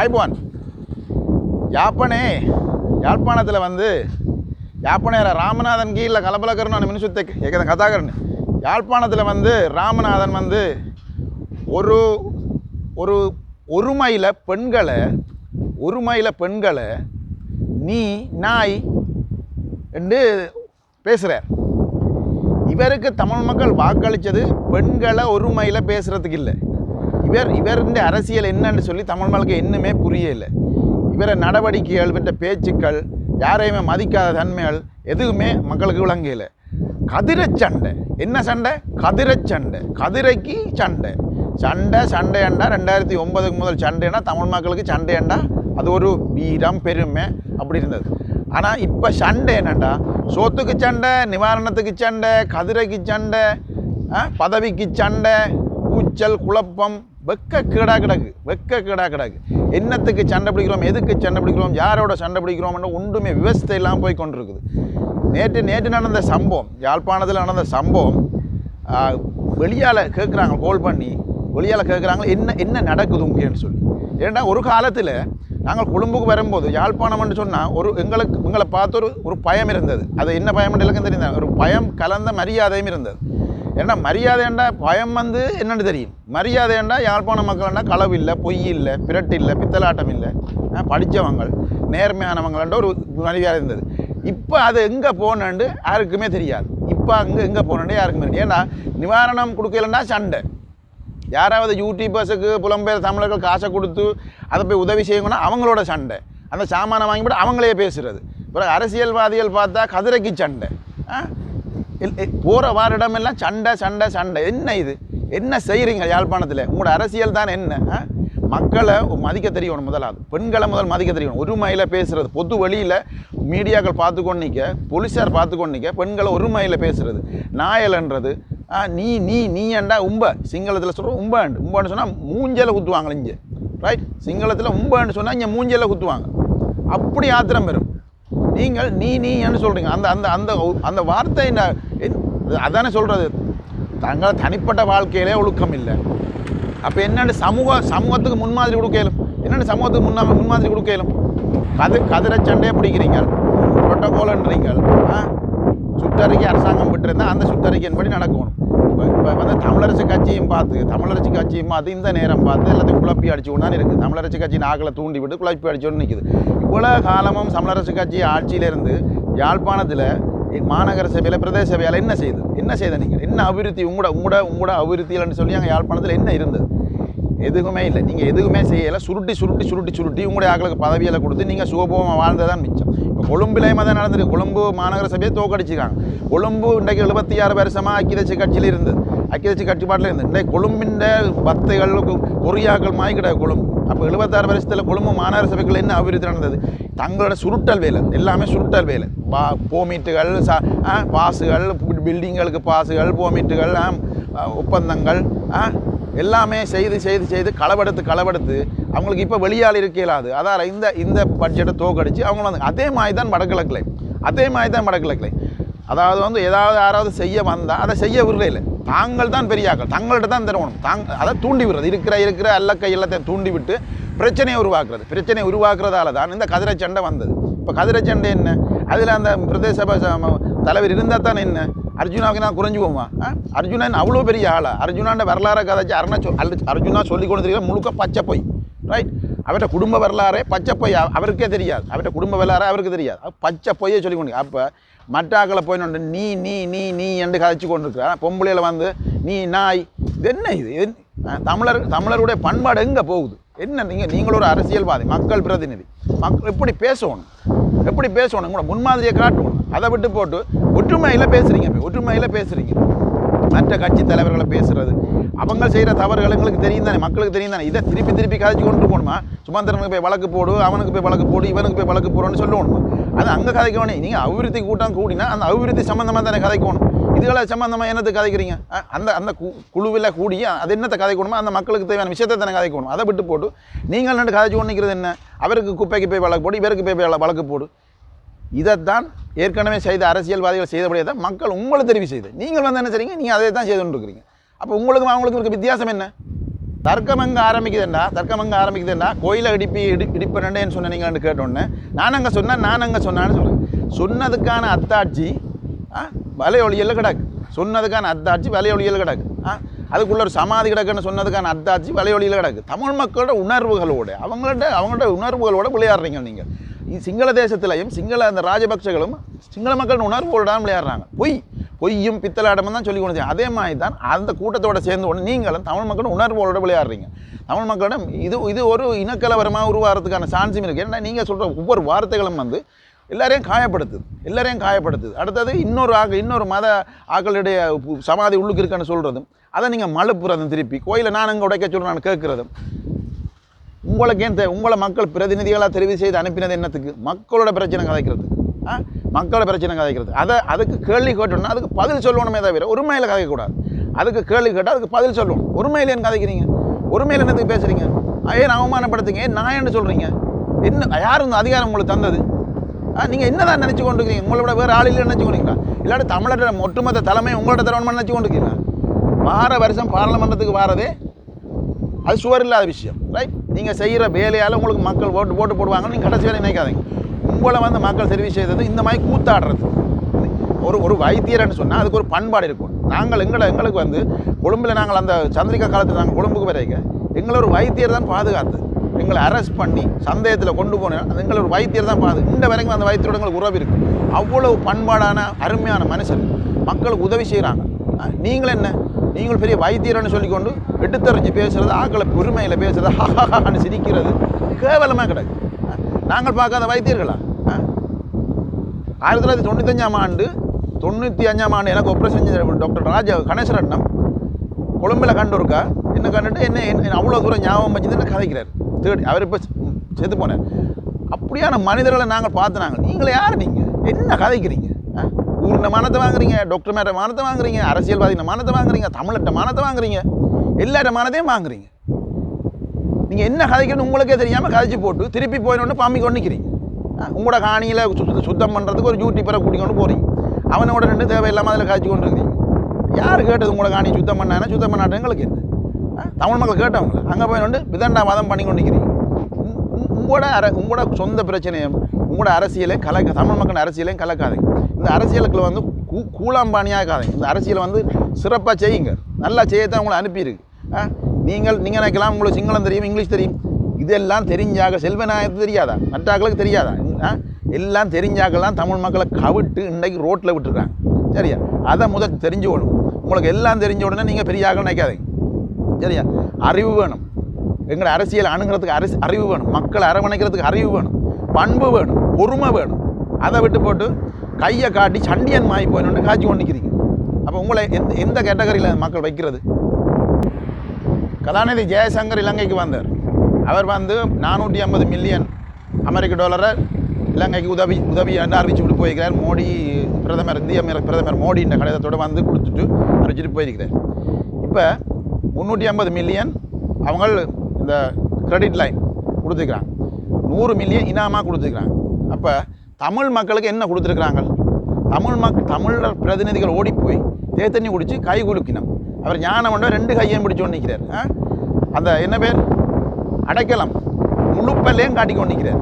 ஆய்போன் யாப்பனே யாழ்ப்பாணத்தில் வந்து யாப்பனேர ராமநாதன் கீழில் கலபலக்கரன் மினிசுத்தை ஏகதன் கதாகரன். யாழ்ப்பாணத்தில் வந்து ராமநாதன் வந்து ஒரு ஒரு ஒருமையில் பெண்களை ஒருமையில் பெண்களை நீ நாய் என்று பேசுகிறார் இவருக்கு தமிழ் மக்கள் வாக்களித்தது பெண்களை ஒருமையில் பேசுகிறதுக்கு இல்லை. இவர் இவருடைய அரசியல் என்னன்னு சொல்லி தமிழ் மக்களுக்கு இன்னுமே புரியலை. இவரை நடவடிக்கைகள் பெற்ற பேச்சுக்கள் யாரையுமே மதிக்காத தன்மைகள் எதுவுமே மக்களுக்கு விளங்கலை. கதிரை சண்டை. என்ன சண்டை? கதிரை சண்டை. கதிரைக்கு சண்டை. சண்டை சண்டையண்டா ரெண்டாயிரத்தி ஒன்பதுக்கு முதல் சண்டைனா தமிழ் மக்களுக்கு சண்டையண்டா அது ஒரு வீரம் பெருமை அப்படி இருந்தது. ஆனால் இப்போ சண்டை என்னண்டா? சோத்துக்கு சண்டை நிவாரணத்துக்கு சண்டை கதிரைக்கு சண்டை ஆ, பதவிக்கு சண்டை கூச்சல் குழப்பம் வெக்க கீடாக கிடக்கு வெக்க கீடாக கிடக்கு. என்னத்துக்கு சண்டை பிடிக்கிறோம் எதுக்கு சண்டை பிடிக்கிறோம் யாரோட சண்டை பிடிக்கிறோம்னு ஒன்றுமே விவசாயம் போய் கொண்டிருக்குது. நேற்று நேற்று நடந்த சம்பவம் யாழ்ப்பாணத்தில் நடந்த சம்பவம் வெளியால் கேட்குறாங்க கோல் பண்ணி வெளியால் கேட்குறாங்க என்ன என்ன நடக்குது உங்கன்னு சொல்லி. ஏன்னா ஒரு காலத்தில் நாங்கள் கொழும்புக்கு வரும்போது யாழ்ப்பாணம்னு சொன்னால் ஒரு எங்களுக்கு எங்களை பார்த்து ஒரு ஒரு பயம் இருந்தது. அது என்ன பயம் எனக்கு தெரியும் ஒரு பயம் கலந்த மரியாதையும் இருந்தது. ஏன்னா மரியாதைண்டா பயம் வந்து என்னென்னு தெரியும். மரியாதைண்டா யாழ்ப்பாண மக்கள்னா களவு இல்லை பொய் இல்லை பிரட்டு இல்லை பித்தலாட்டம் இல்லை. படித்தவங்க நேர்மையானவங்கள்ன்ற ஒரு மரியாதை இருந்தது. இப்போ அது எங்கே போனேன்னு யாருக்குமே தெரியாது. இப்போ அங்கே எங்கே போனேன்னு யாருக்குமே தெரியும் ஏன்னா நிவாரணம் கொடுக்கலன்னா சண்டை. யாராவது யூடியூபர்ஸுக்கு புலம்பெயர் தமிழர்கள் காசை கொடுத்து அதை போய் உதவி செய்யணும்னா அவங்களோட சண்டை. அந்த சாமானை வாங்கிவிட்டு அவங்களே பேசுகிறது பிறகு அரசியல்வாதிகள் பார்த்தா கதிரைக்கு சண்டை. போகிற வார இடமெல்லாம் சண்டை சண்டை சண்டை. என்ன இது? என்ன செய்கிறீங்க யாழ்ப்பாணத்தில்? உங்களோட அரசியல் தான் என்ன மக்களை மதிக்க தெரியணும் முதலாவது. பெண்களை முதல் மதிக்க தெரியணும். ஒருமையில் பேசுறது. பொது வழியில் மீடியாக்கள் பார்த்து கொண்டிக்க போலீஸார் பார்த்து கொண்டிக்க பெண்களை ஒருமையில் பேசுகிறது நாயலன்றது ஆ, நீ நீ நீ ஏண்டா உம்ப? சிங்களத்தில் சொல்கிறோம் உம்பாண்டு உம்பான்னு சொன்னால் மூஞ்சலை குத்துவாங்க இங்கே. ரைட் சிங்களத்தில் உம்பான்னு சொன்னால் இங்கே மூஞ்சலை குத்துவாங்க. அப்படி ஆத்திரம் பெறும். நீங்கள் நீ நீன்னு சொல்கிறீங்க அந்த அந்த அந்த அந்த வார்த்தை அதானே சொல்கிறது தங்கள் தனிப்பட்ட வாழ்க்கையிலே ஒழுக்கம் இல்லை. அப்போ என்னென்னு சமூக சமூகத்துக்கு முன்மாதிரி கொடுக்கலும் என்னென்னு சமூகத்துக்கு முன்னா முன்மாதிரி கொடுக்கலும் கது கதிரை சண்டையை பிடிக்கிறீங்க. புரோட்டோகோலன்றீங்க ஆ? சுற்றறிக்கை அரசாங்கம் விட்டுருந்தா அந்த சுற்றறிக்கையின்படி நடக்கணும். இப்போ இப்போ வந்து தமிழரசு கட்சியும் பார்த்து தமிழரசு கட்சியும் பார்த்து இந்த நேரம் பார்த்து எல்லாத்தையும் குழப்பி அடிச்சு கொண்டாந்து இருக்குது. தமிழரசு கட்சி நாக்களை தூண்டி விட்டு குழப்பி அடிச்சோன்னு நிற்குது இவ்வளோ காலமும் தமிழரசு கட்சி ஆட்சியிலேருந்து யாழ்ப்பாணத்தில் மாநகர சபையில் பிரதேச சபையால் என்ன செய்யுது என்ன செய்த நீங்கள்? என்ன அபிவிருத்தி உங்களோட உங்களோட உங்களோட அபிவிருத்தியில்னு சொல்லி அங்கே யாழ்ப்பாணத்தில் என்ன இருந்தது? எதுவுமே இல்லை. நீங்கள் எதுவுமே செய்யலை. சுருட்டி சுருட்டி சுருட்டி சுருட்டி உங்களுடைய ஆக்களுக்கு பதவியில் கொடுத்து நீங்கள் சுகபோகமாக வாழ்ந்ததான் மிச்சம். இப்போ கொழும்புலேயுமே தான் நடந்திருக்கு. கொழும்பு மாநகர சபையை தோக்கடிச்சிருக்காங்க. கொழும்பு இன்றைக்கு எழுபத்தி ஆறு வருஷமாக அக்கிதச்சு கட்சியில் இருந்தது அக்கிதச்சு கட்டுப்பாட்டில் இருந்தது இன்றைக்கு கொழும்பின் பத்தைகள் கொரியாக்கள் மாய் கிடையாது கொழும்பு. அப்போ எழுபத்தாறு வருஷத்தில் கொழும்பு மாநகர சபைக்குள்ள என்ன அபிவிருத்தி நடந்தது? தங்களோட சுருட்டல் வேலை எல்லாமே சுருட்டல் வேலை. பா போமீட்டுகள் ச ஆ, பாசுகள் பில்டிங்களுக்கு பாசுகள் போமீட்டுகள் ஒப்பந்தங்கள் எல்லாமே செய்து செய்து செய்து களவெடுத்து களவெடுத்து அவங்களுக்கு இப்போ வெளியால் இருக்க இயலாது. அதால் இந்த இந்த பட்ஜெட்டை தோக்கடிச்சு அவங்க வந்து அதே மாதிரி தான் வடகிழக்கில் அதே மாதிரி தான் வடகிழக்கில் அதாவது வந்து ஏதாவது யாராவது செய்ய வந்தால் அதை செய்ய விடுறே இல்லை. தாங்கள் தான் பெரியாக்கள். தங்கள்கிட்ட தான் திறவணும் தாங்க அதை தூண்டி விடுறது. இருக்கிற இருக்கிற அல்ல கையெல்லாத்தையும் தூண்டி விட்டு பிரச்சனையை உருவாக்குறது. பிரச்சனையை உருவாக்குறதால தான் இந்த கதிரை சண்டை வந்தது. இப்போ கதிரை சண்டை என்ன? அதில் அந்த பிரதேச தலைவர் இருந்தால் தானே என்ன? அர்ஜுனாவுக்கு நான் குறைஞ்சு போமா ஆ? அர்ஜுனன் அவ்வளோ பெரிய ஆளா? அர்ஜுனாண்ட வரலாறை கதைச்சு அருணா சொ அல்லு- அர்ஜுனா சொல்லி கொடுத்துருக்கிற முழுக்க பச்சை பொய். ரைட் அவர்கிட்ட குடும்ப வரலாறே பச்சை பொய். அவருக்கே தெரியாது. அவர்கிட்ட குடும்ப வரலாறே அவருக்கு தெரியாது. பச்சை பொய்யை சொல்லி கொண்டு அப்போ மட்டாக்களை போய் நோண்டு நீ நீ நீ நீ என்று கதைச்சு கொண்டு இருக்கிறான் பொம்பளையில வந்து நீ நாய் இது என்ன இது? தமிழர் தமிழருடைய பண்பாடு எங்கே போகுது? என்ன நீங்கள் நீங்கள் ஒரு அரசியல்வாதி மக்கள் பிரதிநிதி. மக்கள் எப்படி பேசணும்? எப்படி பேசணும்? கூட முன்மாதிரியை காட்டணும். அதை விட்டு போட்டு ஒற்றுமையில் பேசுகிறீங்க ஒற்றுமையில் பேசுகிறீங்க மற்ற கட்சி தலைவர்களை பேசுறது. அவங்க செய்கிற தவறுகள் எங்களுக்கு தெரியும் தானே மக்களுக்கு தெரியும் தானே இதை திருப்பி திருப்பி கதைச்சு கொண்டு போகணுமா? சுமந்திரனுக்கு போய் வழக்கு போடு அவனுக்கு போய் வழக்கு போடு இவனுக்கு போய் வழக்கு போடுன்னு சொல்லணுமா அது அங்கே கதைக்கணும் நீங்கள் அபிவிருத்தி கூட்டம் கூடினா அந்த அபிவிருத்தி சம்மந்தமாக தானே கதைக்கணும். இதுகளை சம்மந்தமாக என்னத்தை கதைக்கிறீங்க? அந்த அந்த கு- குழுவில் கூடி அது என்னத்தை கதைக்கணுமோ அந்த மக்களுக்கு தேவையான விஷயத்தை தானே கதைக்கணும். அதை விட்டு போட்டு நீங்கள் ரெண்டு கதைச்சு ஒன்றுக்கிறது என்ன? அவருக்கு குப்பைக்கு போய் வழக்கு போடு இவருக்கு போய் வழ- வழக்கு போடு. இதைத்தான் ஏற்கனவே செய்த அரசியல்வாதிகள் செய்தபடியே தான் மக்கள் உங்களை தெரிவு செய்து. நீங்கள் வந்து என்ன செய்றீங்க? நீங்கள் அதை தான் செய்து இருக்கிறீங்க அப்போ உங்களுக்கும் அவங்களுக்கும் இருக்க வித்தியாசம் என்ன? தர்க்கம் எங்கே ஆரம்பிக்குதுண்டா? தர்க்கம் எங்கே ஆரம்பிக்குதுண்டா? கோயிலை இடிப்பி இடி இடிப்பேன்னு சொன்ன கேட்டோன்னே நான் அங்கே சொன்னேன் நான் அங்கே சொன்னான்னு சொல்கிறேன் சொன்னதுக்கான அத்தாட்சி ஆ வலையொலியில் கிடக்கு. சொன்னதுக்கான அத்தாட்சி வலையொலியில் கிடக்கு. ஆ அதுக்குள்ள ஒரு சமாதி கிடக்குன்னு சொன்னதுக்கான அத்தாட்சி வலையொலியில் கிடக்கு. தமிழ் மக்களோட உணர்வுகளோட அவங்கள்ட்ட அவங்களோட உணர்வுகளோட விளையாடுறீங்க நீங்கள் சிங்கள தேசத்திலையும் சிங்கள அந்த ராஜபக்சகளும் சிங்கள மக்கள் உணர்வோடு தான் விளையாடுறாங்க பொய். பொய்யும் பித்தலாட்டமும் தான் சொல்லி கொண்டு அதே மாதிரி தான் அந்த கூட்டத்தோட சேர்ந்து உடனே நீங்களும் தமிழ் மக்களும் உணர்வோடு விளையாடுறீங்க தமிழ் மக்களிடம் இது இது ஒரு இனக்கலவரமாக உருவாகிறதுக்கான சான்ஸும் இருக்குது ஏன்னா நீங்கள் சொல்கிற ஒவ்வொரு வார்த்தைகளும் வந்து எல்லாரையும் காயப்படுத்துது. எல்லாரையும் காயப்படுத்துது. அடுத்தது இன்னொரு ஆக இன்னொரு மத ஆக்களுடைய சமாதி உள்ளுக்கு இருக்குன்னு சொல்கிறதும் அதை நீங்கள் மழுப்புறதும் திருப்பி கோயிலை நான் அங்கே உடைக்க சொல்கிறேன் நான் கேட்குறதும் உங்களுக்கு ஏன் உங்களை மக்கள் பிரதிநிதிகளாக தெரிவு செய்து அனுப்பினது என்னத்துக்கு? மக்களோட பிரச்சனை கதைக்கிறதுக்கு. ஆ? மக்களோட பிரச்சனை கதைக்கிறது அதை அதுக்கு கேள்வி கேட்டோம்னா அதுக்கு பதில் சொல்லணுமே தவிர உரிமையில் கதைக்கக்கூடாது. அதுக்கு கேள்வி கேட்டால் அதுக்கு பதில் சொல்லணும். உரிமையில் ஏன் கதைக்கிறீங்க? உரிமையில் என்னத்துக்கு பேசுகிறீங்க ஏன் அவமானப்படுத்துங்க? ஏன் நான் என்ன சொல்கிறீங்க என்ன யார் இந்த அதிகாரம் உங்களுக்கு தந்தது? நீங்கள் என்ன தான் நினச்சி கொண்டிருக்கீங்க உங்களோட வேறு ஆள் இல்லை நினச்சி கொண்டிருக்கீங்களா இல்லாட்டி தமிழரோட ஒட்டுமொத்த தலைமை உங்களோட தரவணும் நினச்சி கொண்டிருக்கீங்களா வார வருஷம் பாராளுமன்றத்துக்கு வாரதே அது சுவர் இல்லாத விஷயம் ரைட் நீங்கள் செய்கிற வேலையால் உங்களுக்கு மக்கள் ஓட்டு ஓட்டு போடுவாங்கன்னு நீங்கள் கடைசி வேலை நினைக்காதீங்க. உங்களை வந்து மக்கள் சர்வீஸ் செய்தது இந்த மாதிரி கூத்தாடுறது. ஒரு ஒரு வைத்தியர்னு சொன்னால் அதுக்கு ஒரு பண்பாடு இருக்கும். நாங்கள் எங்களை எங்களுக்கு வந்து கொழும்பில் நாங்கள் அந்த சந்திரிகா காலத்தில் நாங்கள் கொழும்புக்கு வரைக்க எங்களை ஒரு வைத்தியர் தான் பாதுகாத்து எங்களை அரெஸ்ட் பண்ணி சந்தேகத்தில் கொண்டு போனேன் அது எங்களை ஒரு வைத்தியர் தான் பாது இந்த வரைக்கும் அந்த வைத்தியரோட எங்களுக்கு உறவு இருக்குது அவ்வளவு பண்பாடான அருமையான மனுஷன் மக்களுக்கு உதவி செய்கிறாங்க நீங்கள் என்ன நீங்கள் பெரிய வைத்தியர்னு சொல்லிக்கொண்டு எடுத்தறிஞ்சு பேசுறது ஆக்களை பெருமையில் பேசுறது ஹாஹான்னு சிரிக்கிறது கேவலமாக கிடக்கு. நாங்கள் பார்க்காத வைத்தியர்களா? ஆ? ஆயிரத்தி தொள்ளாயிரத்தி தொண்ணூத்தஞ்சாம் ஆண்டு தொண்ணூற்றி அஞ்சாம் ஆண்டு எனக்கு ஆப்ரேஷன் செஞ்ச டாக்டர் ராஜா கணேசரட்னம் கொழும்பில் கண்டுருக்கா? என்ன கண்டுட்டு என்ன என்ன அவ்வளோ தூரம் ஞாபகம் வச்சு என்ன கதைக்கிறார்? தேடி அவர் இப்போ செத்து போனார். அப்படியான மனிதர்களை நாங்கள் பார்த்துனாங்க நீங்களே யார் நீங்கள் என்ன கதைக்கிறீங்க? ஊரின மானத்தை வாங்குறீங்க டாக்டர் மேட்ட மானத்தை வாங்குறீங்க அரசியல்வாதின மானத்தை வாங்குறீங்க தமிழட்ட மானத்தை வாங்குறீங்க. எல்லாட்ட மானத்தையும் வாங்குறீங்க. நீங்கள் என்ன கதைக்கணும் உங்களுக்கே தெரியாமல் கதைச்சு போட்டு திருப்பி போயிடணும்னு பாம்பி கொண்டு நிற்கிறீங்க உங்களோட காணியில் சுத்த சுத்தம் பண்ணுறதுக்கு ஒரு யூடியூப்பரை கூட்டிக்கொண்டு போகிறீங்க அவனோட ரெண்டு தேவையில்லாமல் அதில் காய்ச்சி கொண்டு இருக்கீங்க யார் கேட்டது உங்களோட காணி சுத்தம் பண்ணானே சுத்தம் பண்ணாட்டும் எங்களுக்கு என்ன? தமிழ் மக்கள் கேட்டவங்கள அங்கே போய் வந்து விதண்டாவாதம் பண்ணி கொண்டு நிற்கிறீங்க உங்களோட அர உங்களோட சொந்த பிரச்சனையை உங்களோட அரசியலை கலக்க தமிழ் மக்கள் அரசியலையும் கலக்காதீங்க. இந்த அரசியலுக்குள்ள வந்து கூ கூலாம்பாணியாக்காதீங்க இந்த அரசியலை வந்து சிறப்பாக செய்யுங்க. நல்லா செய்யத்தான் உங்களை அனுப்பியிருக்கு. ஆ? நீங்கள் நீங்கள் நினைக்கலாம் உங்களுக்கு சிங்களம் தெரியும் இங்கிலீஷ் தெரியும். இதெல்லாம் தெரிஞ்சாக செல்வநாயகத்து தெரியாதா? மற்றாக்களுக்கு தெரியாதா? ஆ? எல்லாம் தெரிஞ்சாக்கெல்லாம் தமிழ் மக்களை கவிட்டு இன்றைக்கு ரோட்டில் விட்டுருக்காங்க. சரியா? அதை முதல் தெரிஞ்சு கொள்ளும் உங்களுக்கு எல்லாம் தெரிஞ்ச உடனே நீங்கள் பெரியாக நினைக்காதீங்க. சரியா? அறிவு வேணும். எங்களை அரசியல் அணுகிறதுக்கு அரசு அறிவு வேணும். மக்களை அரவணைக்கிறதுக்கு அறிவு வேணும். பண்பு வேணும். பொறுமை வேணும். அதை விட்டு போட்டு கையை காட்டி சண்டியன் மாறி போயின்னு காய்ச்சி கொண்டு நிற்கிறீங்க அப்போ உங்களை எந்த எந்த கேட்டகரியில் மக்கள் வைக்கிறது? கலாநிதி ஜெயசங்கர் இலங்கைக்கு வந்தார். அவர் வந்து நானூற்றி ஐம்பது மில்லியன் அமெரிக்க டாலரை இலங்கைக்கு உதவி உதவி என்று அறிவிச்சு விட்டு போயிருக்கிறார். மோடி பிரதமர் இந்திய பிரதமர் மோடி இந்த கடிதத்தோடு வந்து கொடுத்துட்டு அறிவிச்சிட்டு போயிருக்கிறார். இப்போ முந்நூற்றி ஐம்பது மில்லியன் அவங்க இந்த கிரெடிட் லைன் கொடுத்துருக்குறாங்க. நூறு மில்லியன் இனாமாக கொடுத்துருக்குறாங்க. அப்போ தமிழ் மக்களுக்கு என்ன கொடுத்துருக்குறாங்க? தமிழ் மக் தமிழர் பிரதிநிதிகள் ஓடி போய் தேத்தண்ணி குடித்து கை குலுக்கினோம். அவர் ஞானம் கொண்டு ரெண்டு கையையும் பிடிச்சு கொண்டு நிற்கிறார் அந்த என்ன பேர்? அடைக்கலம். முழுப்பல்லையும் காட்டி கொண்டு நிற்கிறார்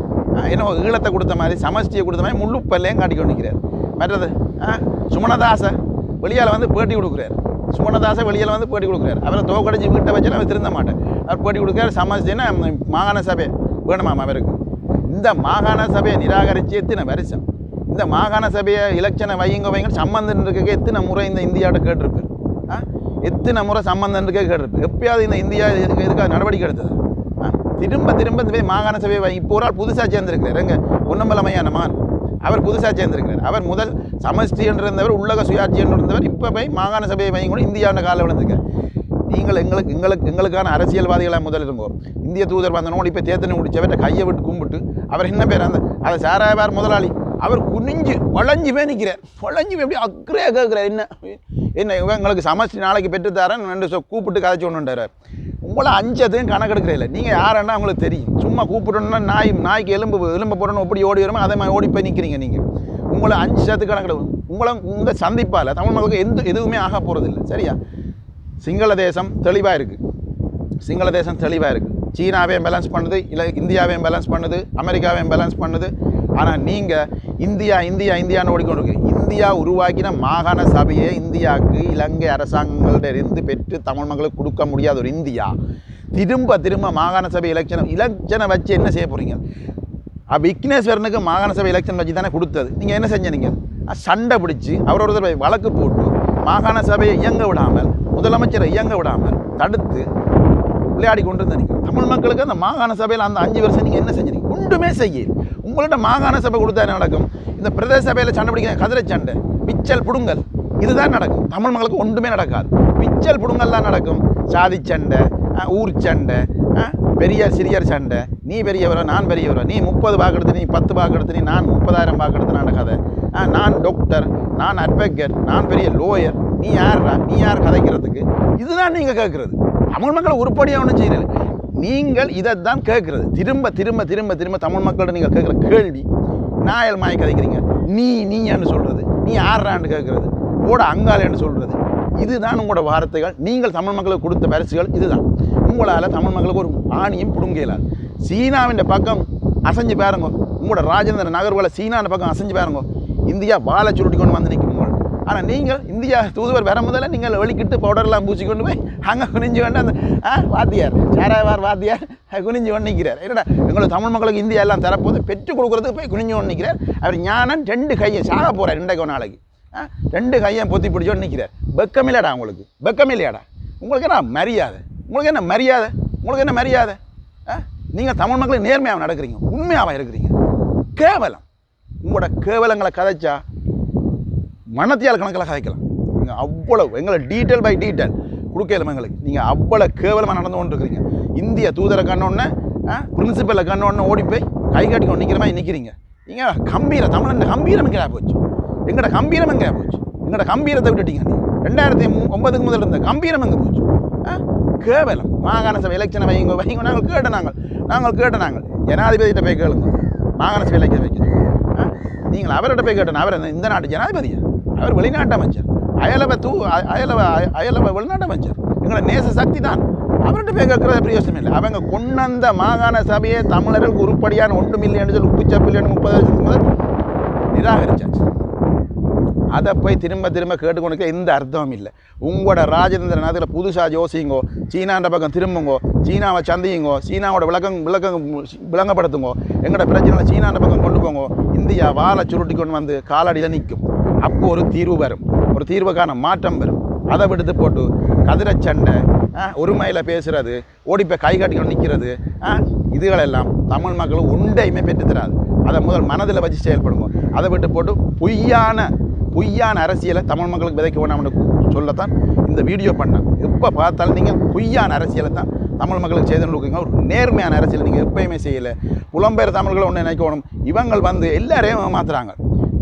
என்ன ஈழத்தை கொடுத்த மாதிரி சமஷ்டியை கொடுத்த மாதிரி முழுப்பல்லையும் காட்டி கொண்டு நிற்கிறார் மற்றது ஆ, வெளியால் வந்து பேட்டி கொடுக்குறார். சுமணதாசை வெளியில் வந்து பேட்டி கொடுக்குறாரு. அவரை தோக்கடிச்சு வீட்டை வச்சு அவர் திருந்த மாட்டேன் அவர் பேட்டி கொடுக்குறாரு சமஷ்டின்னா மாகாண சபை வேணுமாம் அவருக்கு. இந்த மாகாண சபையை நிராகரித்து எத்தனை வருஷம்? இந்த மாகாண சபையை இலட்சணை வையுங்க வைங்க சம்பந்தம் இருக்க எத்தனை முறை இந்த இந்தியாவோட கேட்டிருப்பார் ஆ? எத்தனை முறை சம்பந்தம் இருக்க கேட்டிருப்பார் எப்பயாவது இந்த இந்தியா இதுக்கு இதுக்காக நடவடிக்கை எடுத்தது? ஆ? திரும்ப திரும்ப இந்த போய் மாகாண சபையை வை இப்போ ஒரு ஆள் புதுசாக சேர்ந்திருக்கிறார். எங்க? பொன்னம்பலமையான மகன் அவர் புதுசாக சேர்ந்திருக்கிறார். அவர் முதல் சமஷ்டி என்று இருந்தவர் உள்ளக சுயாட்சி என்று இருந்தவர் இப்போ போய் மாகாண சபையை வைங்க கூட இந்தியாவோட காலில் விழுந்திருக்கார். நீங்கள் எங்களுக்கு எங்களுக்கு எங்களுக்கான அரசியல்வாதிகளாக முதல் இருங்கோ. இந்திய தூதர் வந்தனோடு நோடி இப்போ தேத்தனை முடிச்சவர்கிட்ட கையை விட்டு கும்பிட்டு அவர் என்ன பேர் அந்த அதை சாராயார் முதலாளி அவர் குனிஞ்சு வளைஞ்சு போய் நிற்கிறார் வளைஞ்சு போய் எப்படி அக்கறையாக கேட்குறார் என்ன என்ன இவன் எங்களுக்கு சமஸ்டி நாளைக்கு பெற்றுத்தாரன் ரெண்டு சொ- கூப்பிட்டு கதைச்சு ஒன்றுன்றார் உங்களை அஞ்சதையும் கணக்கெடுக்கிற நீங்கள் யாருன்னா உங்களுக்கு தெரியும். சும்மா கூப்பிட்டோன்னா நாய் நாய்க்கு எலும்பு எலும்பு போடணும் எப்படி ஓடி வருமோ அதே மாதிரி ஓடி போய் நிற்கிறீங்க நீங்கள் உங்களை அஞ்சு சத்து கணக்கெடு உங்களை உங்கள் சந்திப்பால் தமிழ் மக்களுக்கு எந்த எதுவுமே ஆக போகிறதில்ல சரியா? சிங்கள தேசம் தெளிவாக இருக்குது சிங்கள தேசம் தெளிவாக இருக்குது சீனாவையும் பேலன்ஸ் பண்ணுது இல்லை இந்தியாவையும் பேலன்ஸ் பண்ணுது அமெரிக்காவையும் பேலன்ஸ் பண்ணுது. ஆனால் நீங்கள் இந்தியா இந்தியா இந்தியான்னு ஓடிக்கொண்டு இந்தியா உருவாக்கின மாகாண சபையை இந்தியாவுக்கு இலங்கை அரசாங்கங்கள்ட்ட இருந்து பெற்று தமிழ் மக்களுக்கு கொடுக்க முடியாத ஒரு இந்தியா. திரும்ப திரும்ப மாகாண சபை எலெக்ஷன் எலெக்ஷனை வச்சு என்ன செய்ய போகிறீங்க விக்னேஸ்வரனுக்கு மாகாண சபை எலெக்ஷன் வச்சு தானே கொடுத்தது. நீங்கள் என்ன செஞ்சீங்க சண்டை பிடிச்சி அவர் ஒருத்தர் வழக்கு போட்டு மாகாண சபையை இயங்க விடாமல் முதலமைச்சரை இயங்க விடாமல் தடுத்து விளையாடி கொண்டு இருந்தீங்க தமிழ் மக்களுக்கு அந்த மாகாண சபையில் அந்த அஞ்சு வருஷம் நீங்கள் என்ன செஞ்சீங்க ஒன்றுமே செய்ய உங்கள்கிட்ட மாகாண சபை கொடுத்தா என்ன நடக்கும்? இந்த பிரதேச சபையில் சண்டை பிடிக்கிற கதிரை சண்டை பிச்சல் புடுங்கல் இதுதான் நடக்கும். தமிழ் மக்களுக்கு ஒன்றுமே நடக்காது. பிச்சல் புடுங்கல் தான் நடக்கும். சாதி சண்டை ஊர் சண்டை பெரியார் சிறியர் சண்டை. நீ பெரியவரோ நான் பெரியவரோ நீ முப்பது பாக்கு எடுத்து நீ பத்து பாக்கு எடுத்து நீ நான் முப்பதாயிரம் பாக்கு எடுத்து நான் டாக்டர் நான் அட்வொகேட் நான் பெரிய லோயர் நீ யார்ரா? நீ யார் கதைக்கிறதுக்கு? இதுதான் நீங்கள் கேட்குறது தமிழ் மக்களை உருப்படியாக ஒன்றும் செய்யல நீங்கள் இதை தான் கேட்குறது திரும்ப திரும்ப திரும்ப திரும்ப தமிழ் மக்கள்கிட்ட நீங்கள் கேட்குற கேள்வி நாயல் மாய கதைக்கிறீங்க. நீ நீன்னு சொல்கிறது நீ யார்றான்னு கேட்குறது ஓட அங்காலேன்னு சொல்கிறது இதுதான் உங்களோட வார்த்தைகள். நீங்கள் தமிழ் மக்களுக்கு கொடுத்த பரிசுகள் இதுதான். உங்களால் தமிழ் மக்களுக்கு ஒரு ஆணியும் பிடுங்க இயலாது சீனாவின் பக்கம் அசைஞ்சு பாருங்க. உங்களோட ராஜேந்திர நகர்வுகளை சீனாவின் பக்கம் அசைஞ்சு பாருங்க. இந்தியா வாழை சுருட்டி கொண்டு வந்து நிற்கும் ஆனால் நீங்கள் இந்தியா தூதுவர் வர முதல்ல நீங்கள் வெளிக்கிட்டு பவுடர்லாம் பூச்சி கொண்டு போய் அங்கே குனிஞ்சு கொண்டு அந்த ஆ வாத்தியார் சாராவார் வாத்தியார் குனிஞ்சு கொண்டு நிற்கிறார். என்னடா எங்களோட தமிழ் மக்களுக்கு இந்தியா எல்லாம் தரப்போது பெற்றுக் கொடுக்குறதுக்கு போய் குனிஞ்சு கொண்டு நிற்கிறார். அவர் ஞானம் ரெண்டு கையை சாக போகிறார் இன்றைக்கு ஒரு நாளைக்கு. ஆ ரெண்டு கையை பொத்தி பிடிச்சோன்னு நிற்கிறார். வெக்கமில்லையாடா உங்களுக்கு. வெக்கமில்லையாடா உங்களுக்கு என்ன மரியாதை? உங்களுக்கு என்ன மரியாதை? உங்களுக்கு என்ன மரியாதை? ஆ நீங்கள் தமிழ் மக்களுக்கு நேர்மையாக நடக்கிறீங்க. உண்மையாக இருக்கிறீங்க. கேவலம். உங்களோட கேவலங்களை கதைச்சா மனத்தியால் கணக்கில் கதைக்கலாம். நீங்கள் அவ்வளவு எங்களை டீட்டெயில் பை டீட்டெயில் கொடுக்கலும் எங்களுக்கு நீங்கள் அவ்வளோ கேவலமாக நடந்து கொண்டு இருக்கிறீங்க இந்திய தூதரை கண்ணோடனே பிரின்சிபலை கண்ணோடனே ஓடி போய் கை காட்டி கொண்டு நிற்கிற மாதிரி நிற்கிறீங்க நீங்கள் கம்பீரம் தமிழன் கம்பீரம் எங்கே போச்சு? எங்களோட கம்பீரம் எங்கே போச்சு? எங்களோட கம்பீரத்தை விட்டுட்டீங்க நீ. ரெண்டாயிரத்தி ஒன்பதுக்கு முதல்ல இருந்த கம்பீரம் எங்கே போச்சு? ஆ? கேவலம். மாகாண சபை எலெக்ஷனை வைங்க வைங்க. நாங்கள் கேட்ட நாங்கள் நாங்கள் கேட்ட நாங்கள். ஜனாதிபதியிட்ட போய் கேளுங்க. மாகாண சபை எலெக்ஷன் வைக்கணும். நீங்கள் அவர்கிட்ட போய் கேட்டணும் அவர் இந்த நாட்டு ஜனாதிபதியா அவர் வெளிநாட்டு அமைச்சர். அயலவ தூ அ- அயலவ அயலவ வெளிநாட்டு அமைச்சர். எங்களை நேச சக்தி தான். அவர்கிட்ட போய் கேட்கறது பிரயோசனம் இல்லை. அவங்க கொண்டந்த மாகாண சபையை தமிழர்களுக்கு உருப்படியான ஒன்றும் இல்லைன்னு சொல்லி உப்புச்சப்பில்லைன்னு முப்பது வருஷத்துக்கு முதல் நிராகரிச்சாச்சு. அதை போய் திரும்ப திரும்ப கேட்டுக்கொண்டு எந்த அர்த்தமும் இல்லை. உங்களோட ராஜேந்திர நேரத்தில் புதுசாக யோசிங்கோ சீனான்ற பக்கம் திரும்புங்கோ சீனாவை சந்தியுங்கோ சீனாவோட விளக்கம் விளக்கம் விளங்கப்படுத்துங்கோ எங்களோட பிரச்சனை சீனான்ற பக்கம் கொண்டு போங்கோ இந்தியா வாழை சுருட்டி கொண்டு வந்து காலடியில் நிற்கும். அப்போ ஒரு தீர்வு வரும். ஒரு தீர்வுக்கான மாற்றம் வரும். அதை விடுத்து போட்டு கதிரை சண்டை ஒருமையில் பேசுகிறது ஓடி போய் கை காட்டிக்கொண்டு நிற்கிறது இதுகளெல்லாம் தமிழ் மக்கள் உண்டையுமே பெற்று தராது அதை முதல் மனதில் வச்சு செயல்படுங்க. அதை விட்டு போட்டு பொய்யான பொய்யான அரசியலை தமிழ் மக்களுக்கு விதைக்க வேண்டாம்னு சொல்லத்தான் இந்த வீடியோ பண்ணேன் எப்போ பார்த்தாலும் நீங்கள் பொய்யான அரசியலை தான் தமிழ் மக்களுக்கு செய்து கொடுக்குங்க ஒரு நேர்மையான அரசியலை நீங்கள் எப்பயுமே செய்யலை. புலம்பெயர் தமிழ்களை ஒன்று நினைக்கணும் இவங்கள் வந்து எல்லாரையும் மாற்றுறாங்க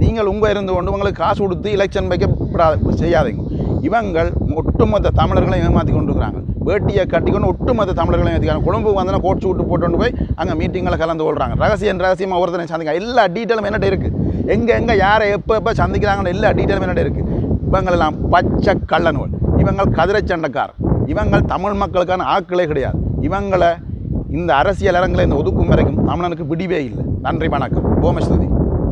நீங்கள் உங்கள் இருந்து கொண்டு உங்களுக்கு காசு கொடுத்து எலெக்ஷன் வைக்கப்படாத செய்யாதீங்க. இவங்கள் ஒட்டுமொத்த தமிழர்களையும் ஏமாற்றி கொண்டு இருக்கிறாங்க வேட்டியை கட்டிக்கொண்டு ஒட்டுமொத்த தமிழர்களையும் ஏற்றிக்கிறாங்க கொழும்பு வந்தோன்னா கோட் சூட்டு போட்டு கொண்டு போய் அங்கே மீட்டிங்கில் கலந்து கொள்கிறாங்க ரகசியம் ரகசியமாக ஒருத்தனை சந்திக்க. எல்லா டீட்டெயிலும் என்னட்ட இருக்குது எங்கே எங்கே யாரை எப்போ எப்போ சந்திக்கிறாங்கன்னு எல்லா டீட்டெயிலும் என்னட்ட இருக்குது இவங்களெல்லாம் பச்சை கள்ளநூல். இவங்கள் கதிரை சண்டைக்கார் இவங்கள் தமிழ் மக்களுக்கான ஆட்களே கிடையாது. இவங்களை இந்த அரசியல் அரங்கில் இந்த ஒதுக்கும் வரைக்கும் தமிழனுக்கு விடிவே இல்லை. நன்றி வணக்கம். ஓமஸ்துதி